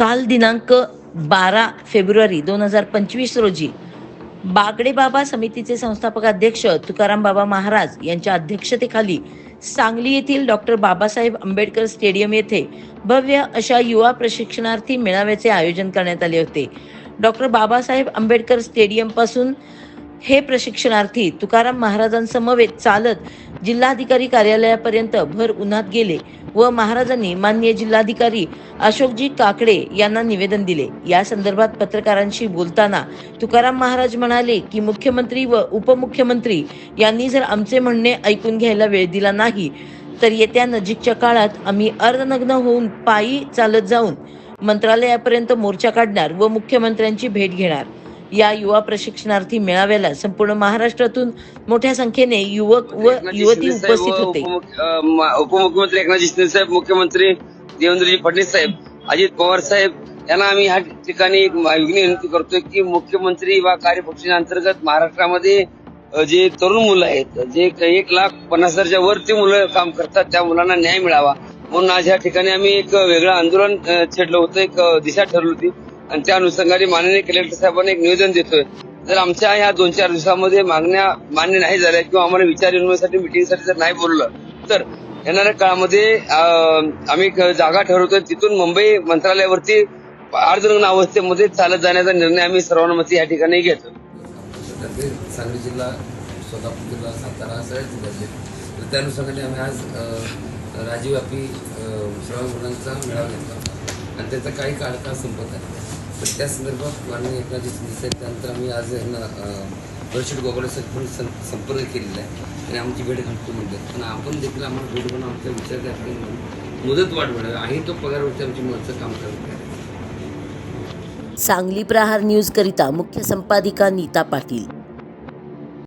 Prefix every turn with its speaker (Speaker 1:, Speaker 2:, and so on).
Speaker 1: काल दिनांक बारा फेब्रुवारी दोन हजार पंचवीस रोजी बागडे बाबा समितीचे संस्थापक अध्यक्ष तुकाराम बाबा महाराज यांच्या अध्यक्षतेखाली सांगली येथील डॉक्टर बाबासाहेब आंबेडकर स्टेडियम येथे भव्य अशा युवा प्रशिक्षणार्थी मेळाव्याचे आयोजन करण्यात आले होते. डॉक्टर बाबासाहेब आंबेडकर स्टेडियमपासून हे प्रशिक्षणार्थी तुकाराम महाराजांसमवेत चालत जिल्हाधिकारी कार्यालयापर्यंत भर उन्हात गेले व महाराजांनी मान्य जिल्हाधिकारी अशोकजी काकडे यांना निवेदन दिले. या संदर्भात पत्रकारांशी बोलताना तुकाराम महाराज म्हणाले की मुख्यमंत्री व उपमुख्यमंत्री यांनी जर आमचे म्हणणे ऐकून घ्यायला वेळ दिला नाही तर येत्या नजीकच्या काळात आम्ही अर्धनग्न होऊन पायी चालत जाऊन मंत्रालयापर्यंत मोर्चा काढणार व मुख्यमंत्र्यांची भेट घेणार. या युवा प्रशिक्षणार्थी मेळाव्याला संपूर्ण महाराष्ट्रातून मोठ्या संख्येने युवक व युवती उपस्थित होते.
Speaker 2: उपमुख्यमंत्री एकनाथजी शिंदे साहेब मुख्यमंत्री देवेंद्रजी फडणवीस साहेब अजित पवार साहेब यांना आम्ही ह्या ठिकाणी एक विनंती करतोय की मुख्यमंत्री वा कार्यपक्षाच्या अंतर्गत महाराष्ट्रामध्ये जे तरुण मुलं आहेत जे एक लाख पन्नास हजारच्या वरती मुलं काम करतात त्या मुलांना न्याय मिळावा. म्हणून आज या ठिकाणी आम्ही एक वेगळं आंदोलन छेडलं होतं एक दिशा ठरवली होती. आणि त्या अनुषंगाने माननीय कलेक्टर साहेबांना एक निवेदन देतोय. जर आमच्या ह्या दोन चार दिवसामध्ये मागण्या मान्य नाही झाल्या किंवा आम्हाला विचार विनिमयासाठी मिटिंगसाठी जर नाही बोललं तर येणाऱ्या काळामध्ये आम्ही जागा ठरवतोय. तिथून मुंबई मंत्रालयावरती अर्धनग्न अवस्थेमध्ये चालत जाण्याचा निर्णय आम्ही सर्वानुमती या ठिकाणी घेतो
Speaker 3: सांगली जिल्हा सोलापूर जिल्हा सातारा सगळ्याच जिल्ह्यातले तर त्या अनुषंगाने आम्ही आज अ, राज्यव्यापी अ, मुलांचा मेळावा घेतला. आणि त्याचा काही काळ का संपत आहे तर त्या संदर्भात माननीय एकनाथजी शिंदे साहेब त्यानंतर आम्ही आज यांना परिषद साहेब पण सं- संपर्क केलेला आहे आणि आमची भेट घालतो म्हणजे पण आपण देखील आम्हाला भेट घेऊन आमच्या विचार त्या मुदत वाढ मिळावी आहे तो पगारवरती आमची महत्त्वाचं काम करत आहे.
Speaker 1: सांगली प्रहार न्यूज करिता मुख्य संपादिका नीता पाटील.